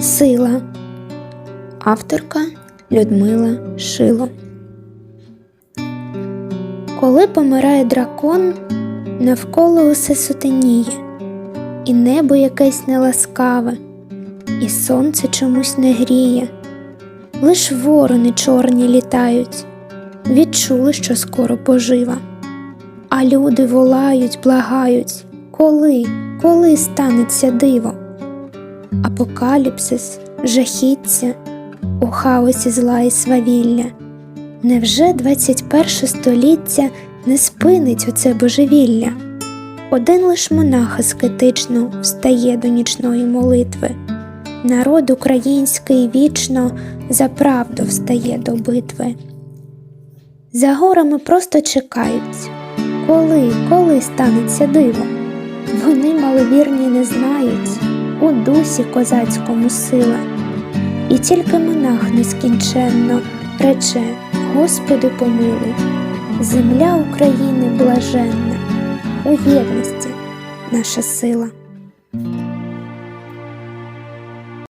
Сила. Авторка Людмила Шило. Коли помирає дракон, навколо усе сутеніє, і небо якесь неласкаве, і сонце чомусь не гріє, лиш ворони чорні літають, відчули, що скоро пожива. А люди волають, благають, коли, коли станеться диво. Апокаліпсис, жахіття, у хаосі зла і свавілля. Невже 21 століття не спинить оце божевілля? Один лиш монах аскетично встає до нічної молитви. Народ український вічно за правду встає до битви. За горами просто чекають, коли, коли станеться диво. Вони маловірні не знають, у дусі козацькому сила. І тільки монах нескінченно рече Господи помилуй, земля України блаженна, у єдності наша сила.